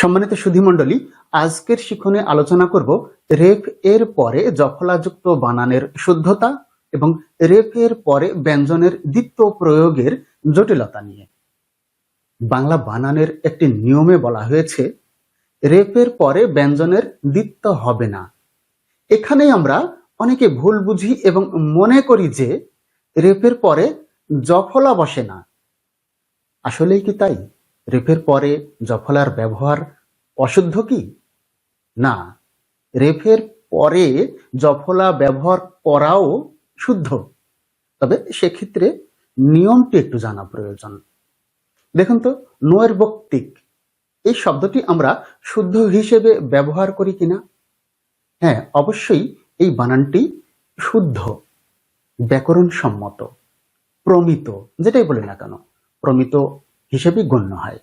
সম্মানিত সুধীমণ্ডলী, আজকের শিক্ষণে আলোচনা করব রেফ এর পরে জফলাযুক্ত বানানের শুদ্ধতা এবং রেফ এর পরে ব্যঞ্জনের দ্বিত্ব প্রয়োগের জটিলতা নিয়ে। বাংলা বানানের একটি নিয়মে বলা হয়েছে রেফের পরে ব্যঞ্জনের দ্বিত্ব হবে না। এখানে আমরা অনেকে ভুল বুঝি এবং মনে করি যে রেফের পরে জফলা বসে না। আসলেই কি তাই? রেফের পরে জফলার ব্যবহার অশুদ্ধ কি? না রেফের পরে জফলা ব্যবহার করাও শুদ্ধ। তবে সেক্ষেত্রে নিয়মটি একটু জানা প্রয়োজন। দেখুন তো, নোয়ের বক্তিক, এই শব্দটি আমরা শুদ্ধ হিসেবে ব্যবহার করি কিনা? হ্যাঁ অবশ্যই এই বানানটি শুদ্ধ ব্যাকরণ সম্মত প্রমিত, যেটাই বলি না কেন, প্রমিত হিসেবে গণ্য হয়।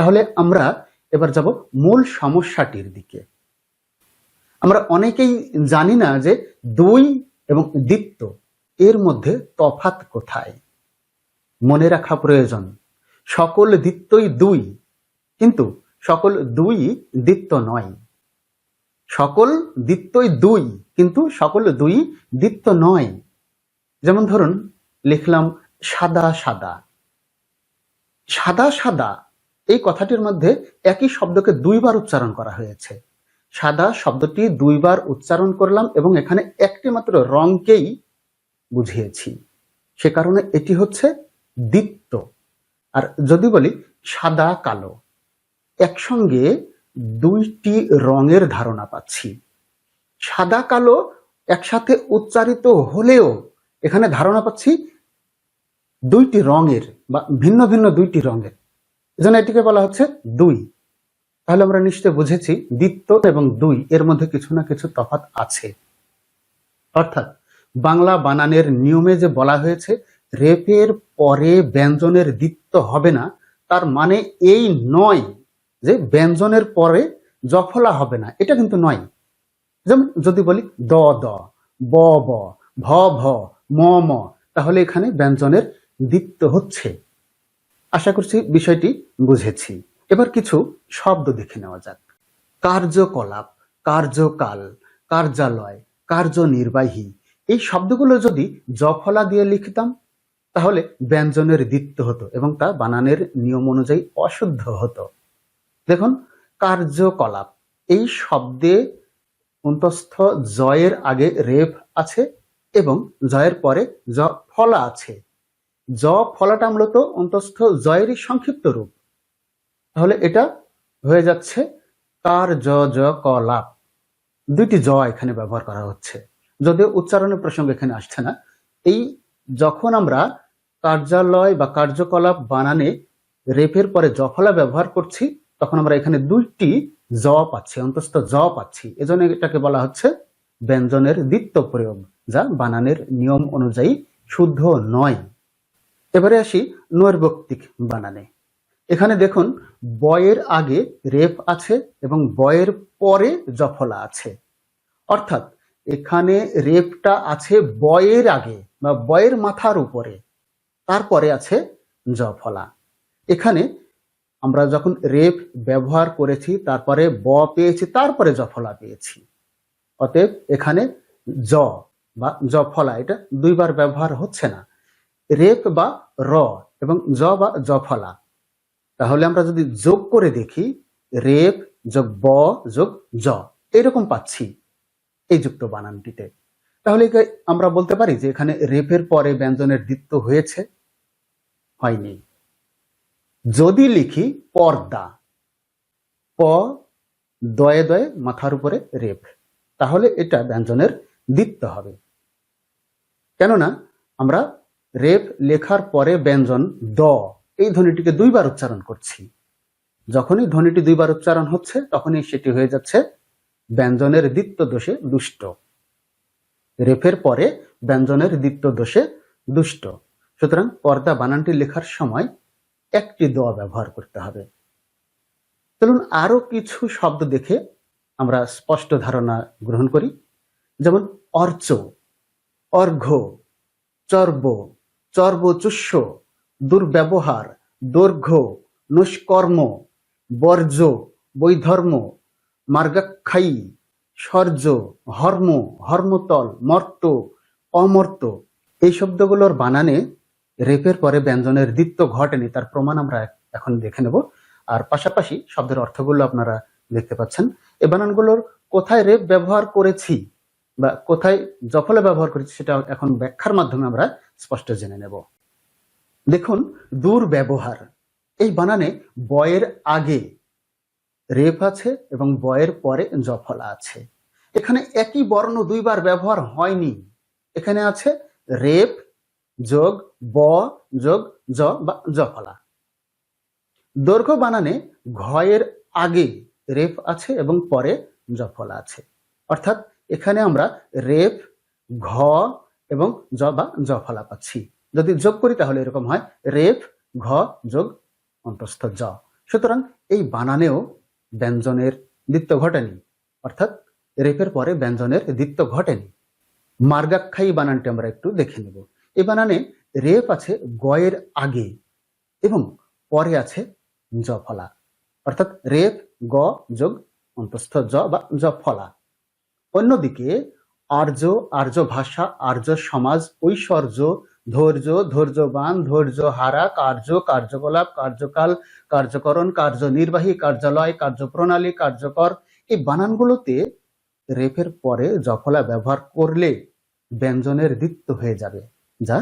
তাহলে আমরা এবার যাব মূল সমস্যাটির দিকে। আমরা অনেকেই জানি না যে দুই এবং দ্বিত্ব এর মধ্যে তফাত কোথায়। মনে রাখা প্রয়োজন, সকল দ্বিত্বই দুই, কিন্তু সকল দুই দ্বিত্ব নয়। সকল দ্বিত্বই দুই, কিন্তু সকল দুই দ্বিত্ব নয়। যেমন ধরুন, লিখলাম সাদা সাদা। সাদা সাদা এই কথাটির মধ্যে একই শব্দকে দুইবার উচ্চারণ করা হয়েছে। সাদা শব্দটি দুইবার উচ্চারণ করলাম এবং এখানে একটি মাত্র রংকেই বুঝিয়েছি। সে কারণে এটি হচ্ছে দ্বিত্ব আর যদি বলি সাদা কালো, একসঙ্গে দুইটি রঙের ধারণা পাচ্ছি। সাদা কালো একসাথে উচ্চারিত হলেও এখানে ধারণা পাচ্ছি দুইটি রঙের বা ভিন্ন ভিন্ন দুইটি রঙের। এজন্য এটিকে বলা হচ্ছে দুই। তাহলে আমরা নিশ্চয় বুঝেছি দ্বিত্ব এবং দুই, এর মধ্যে কিছু না কিছু তফাৎ আছে। অর্থাৎ বাংলা বানানের নিয়মে যে বলা হয়েছে, রেপের পরে ব্যঞ্জনের দ্বিত্ব হবে না, তার মানে এই নয় যে ব্যঞ্জনের পরে জফলা হবে না, এটা কিন্তু নয়। যেমন যদি বলি দ দ, ব ব, ভ ভ, ম ম, তাহলে এখানে ব্যঞ্জনের দ্বিত্ব হচ্ছে। আশা করছি বিষয়টি বুঝেছি। এবার কিছু শব্দ দেখে নেওয়া যাক। কার্যকলাপ, কার্যকাল, কার্যালয়, কার্যনির্বাহী, এই শব্দগুলো যদি জফলা দিয়ে লিখতাম, তাহলে ব্যঞ্জনের দ্বিত্ব হতো এবং তা বানানের নিয়ম অনুযায়ী অশুদ্ধ হতো। দেখুন, কার্যকলাপ, এই শব্দে অন্তস্থ জয়ের আগে রেফ আছে এবং জয়ের পরে জ, ফলা আছে। জ ফলাটা মূলত অন্তস্থ জয়েরই সংক্ষিপ্ত রূপ। তাহলে এটা হয়ে যাচ্ছে কার জ জ, ক কলাপ দুইটি জ এখানে ব্যবহার করা হচ্ছে। যদিও উচ্চারণের প্রসঙ্গ এখানে আসছে না। এই যখন আমরা কার্যালয় বা কার্যকলাপ বানানে রেফের পরে জফলা ব্যবহার করছি, তখন আমরা এখানে দুইটি জ পাচ্ছি, অন্তস্থ জ পাচ্ছি। এজন্য এটাকে বলা হচ্ছে ব্যঞ্জনের দ্বিত্ব প্রয়োগ, যা বানানের নিয়ম অনুযায়ী শুদ্ধ নয়। এবারে আসি নৈর্বক্তিক বানানে। এখানে দেখুন, বয়ের আগে রেপ আছে এবং বয়ের পরে জফলা আছে। অর্থাৎ এখানে রেপটা আছে বয়ের আগে বা বয়ের মাথার উপরে, তারপরে আছে জফলা। এখানে আমরা যখন রেপ ব্যবহার করেছি, তারপরে ব পেয়েছি, তারপরে জফলা পেয়েছি। অতএব এখানে জ বা জফলা, এটা দুইবার ব্যবহার হচ্ছে না। রেফ বা র এবং জ বা জফলা। তাহলে আমরা যদি যোগ করে দেখি রেফ যোগ ব যোগ জ এরকম পাচ্ছি এই যুক্ত বানানটিতে। তাহলে আমরা বলতে পারি যে এখানে রেফের পরে ব্যঞ্জনের দ্বিত্ব হয়েছে, হয়নি। যদি লিখি পর্দা, প দয়ে দয়ে মাথার উপরে রেফ তাহলে এটা ব্যঞ্জনের দ্বিত্ব হবে। কেননা আমরা রেফ লেখার পরে ব্যঞ্জন দ। এই ধ্বনিটিকে দুইবার উচ্চারণ করছি। যখনই ধ্বনিটি দুইবার উচ্চারণ হচ্ছে, তখনই সেটি হয়ে যাচ্ছে ব্যঞ্জনের দ্বিত্ব দোষে দুষ্ট। রেফের পরে ব্যঞ্জনের দ্বিত্ব দোষে দুষ্ট। সুতরাং পর্দা বানানটি লেখার সময় একটি দোয়া ব্যবহার করতে হবে। চলুন আরও কিছু শব্দ দেখে আমরা স্পষ্ট ধারণা গ্রহণ করি। যেমন অর্চ, অর্ঘ্য, চর্ব চর্বচুষ্য, দুর্ব্যবহার, দৈর্ঘ্য নস্কর্ম বর্জ্য, বৈধর্ম, মার্গাক্ষায়ী সর্য হর্ম, হর্মতল মর্ত অমর্ত এই শব্দগুলোর বানানে রেপের পরে ব্যঞ্জনের দ্বিত্ব ঘটেনি, তার প্রমাণ আমরা এখন দেখে নেব। আর পাশাপাশি শব্দের অর্থগুলো আপনারা দেখতে পাচ্ছেন। এই বানানগুলোর কোথায় রেপ ব্যবহার করেছি? বা কোথায় জফলে ব্যবহার করেছি সেটা এখন ব্যাখ্যার মাধ্যমে আমরা স্পষ্ট জেনে নেব। দেখুন দূর ব্যবহার এই বানানে বয়ের আগে রেপ আছে এবং বয়ের পরে জফলা আছে। এখানে একই বর্ণ দুইবার ব্যবহার হয়নি। এখানে আছে রেপ যোগ ব যোগ জ বা জফলা। দৈর্ঘ্য বানানে ঘয়ের আগে রেপ আছে এবং পরে জফলা আছে। অর্থাৎ এখানে আমরা রেপ ঘ এবং জ বা জফলা পাচ্ছি। যদি যোগ করি তাহলে এরকম হয় রেপ ঘ যোগ অন্তস্থ জ। সুতরাং এই বানানেও ব্যঞ্জনের দ্বিত্ব ঘটেনি। অর্থাৎ রেপের পরে ব্যঞ্জনের দ্বিত্ব ঘটেনি। মার্গাক্ষায়ী বানানটি আমরা একটু দেখে নেব। এই বানানে রেপ আছে গয়ের আগে এবং পরে আছে জফলা। অর্থাৎ রেপ, গ যোগ অন্তস্থ জ বা জফলা। অন্যদিকে, আর্য আর্য ভাষা, আর্য সমাজ, ঐশ্বর্য, ধৈর্য, ধৈর্যবান ধৈর্য হারা কার্য, কার্যকলাপ, কার্যকাল, কার্যকরণ, কার্যনির্বাহী, কার্যালয়, কার্যপ্রণালী, কার্যকর এই বানানগুলোতে রেফের পরে জফলা ব্যবহার করলে ব্যঞ্জনের দ্বিত্ব হয়ে যাবে, যা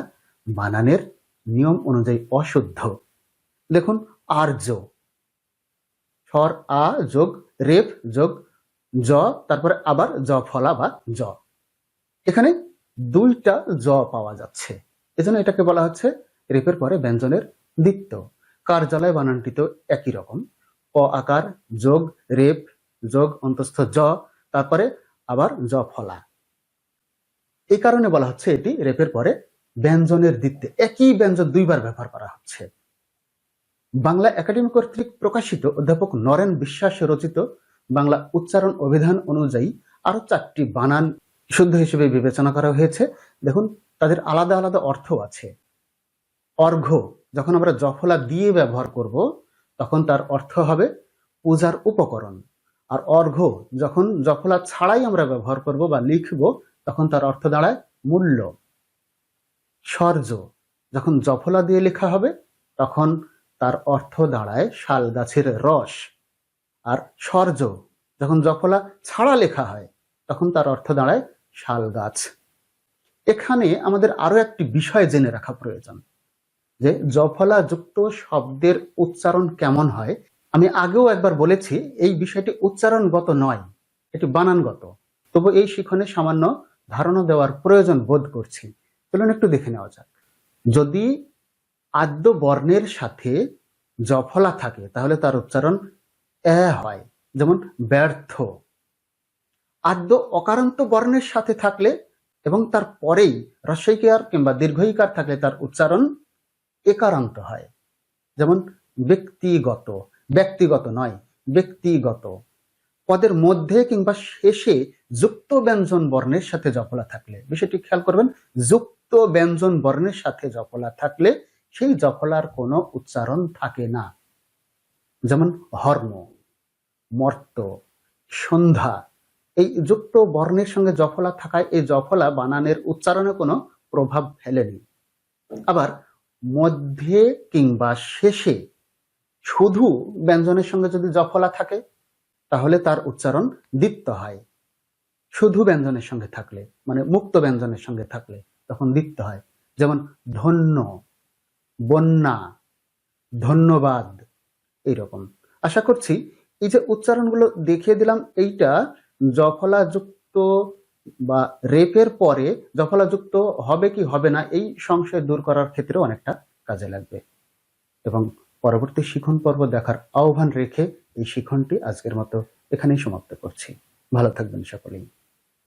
বানানের নিয়ম অনুযায়ী অশুদ্ধ। দেখুন, আর্য। স্বর আ যোগ রেফ যোগ জ, তারপরে আবার জ ফলা বা জ। এখানে দুইটা জ পাওয়া যাচ্ছে। এজন্য এটাকে বলা হচ্ছে রেপের পরে ব্যঞ্জনের দ্বিত্ব। কার্যালয় বানানটি তো একই রকম। অ আকার, যোগ, রেপ, যোগ, অন্তস্থ জ, তারপরে আবার জ ফলা। এই কারণে বলা হচ্ছে এটি রেপের পরে ব্যঞ্জনের দ্বিত্বে। একই ব্যঞ্জন দুইবার ব্যবহার করা হচ্ছে। বাংলা একাডেমি কর্তৃক প্রকাশিত অধ্যাপক নরেন বিশ্বাস রচিত বাংলা উচ্চারণ অভিধান অনুযায়ী আরও চারটি বানান শুদ্ধ হিসেবে বিবেচনা করা হয়েছে। দেখুন, তাদের আলাদা আলাদা অর্থ আছে। অর্ঘ, যখন আমরা জফলা দিয়ে ব্যবহার করব, তখন তার অর্থ হবে পূজার উপকরণ। আর অর্ঘ্য যখন জফলা ছাড়াই আমরা ব্যবহার করব বা লিখব, তখন তার অর্থ দাঁড়ায় মূল্য। সর্য যখন জফলা দিয়ে লেখা হবে, তখন তার অর্থ দাঁড়ায় শাল গাছের রস। আর সর্য যখন জফলা ছাড়া লেখা হয়, তখন তার অর্থ দাঁড়ায় শাল গাছ। এখানে আমাদের আরও একটি বিষয় জেনে রাখা প্রয়োজন, যে জফলা যুক্ত শব্দের উচ্চারণ কেমন হয়। আমি আগেও একবার বলেছি, এই বিষয়টি উচ্চারণগত নয়, এটি বানানগত। তবু এই শিখনে সামান্য ধারণা দেওয়ার প্রয়োজন বোধ করছি। চলুন একটু দেখে নেওয়া যাক। যদি আদ্য বর্ণের সাথে জফলা থাকে, তাহলে তার উচ্চারণ এ হয়। যেমন ব্যর্থ। আদ্য অকারান্ত বর্ণের সাথে থাকলে এবং তার পরেই রস্বইকার কিংবা দীর্ঘইকার থাকলে তার উচ্চারণ একারান্ত হয়। যেমন ব্যক্তিগত ব্যক্তিগত নয়, ব্যক্তিগত। পদের মধ্যে কিংবা শেষে যুক্ত ব্যঞ্জন বর্ণের সাথে জফলা থাকলে, বিষয়টি খেয়াল করবেন, যুক্ত ব্যঞ্জন বর্ণের সাথে জফলা থাকলে সেই জফলার কোনো উচ্চারণ থাকে না। যেমন হর্ম, মর্ত, সন্ধ্যা, এই যুক্ত বর্ণের সঙ্গে জফলা থাকায় এই জফলা বানানের উচ্চারণে কোনো প্রভাব ফেলেনি। আবার মধ্যে কিংবা শেষে শুধু ব্যঞ্জনের সঙ্গে যদি জফলা থাকে, তাহলে তার উচ্চারণ দ্বিত্ব হয়। শুধু ব্যঞ্জনের সঙ্গে থাকলে মানে মুক্ত ব্যঞ্জনের সঙ্গে থাকলে তখন দ্বিত্ব হয়। যেমন ধন্য, বন্যা, ধন্যবাদ এইরকম। আশা করছি এই যে উচ্চারণগুলো দেখিয়ে দিলাম, এইটা জফলাযুক্ত বা রেপের পরে জফলাযুক্ত হবে কি হবে না, এই সংশয় দূর করার ক্ষেত্রেও অনেকটা কাজে লাগবে। এবং পরবর্তী শিখন পর্ব দেখার আহ্বান রেখে এই শিখনটি আজকের মতো এখানেই সমাপ্ত করছি। ভালো থাকবেন সকলেই।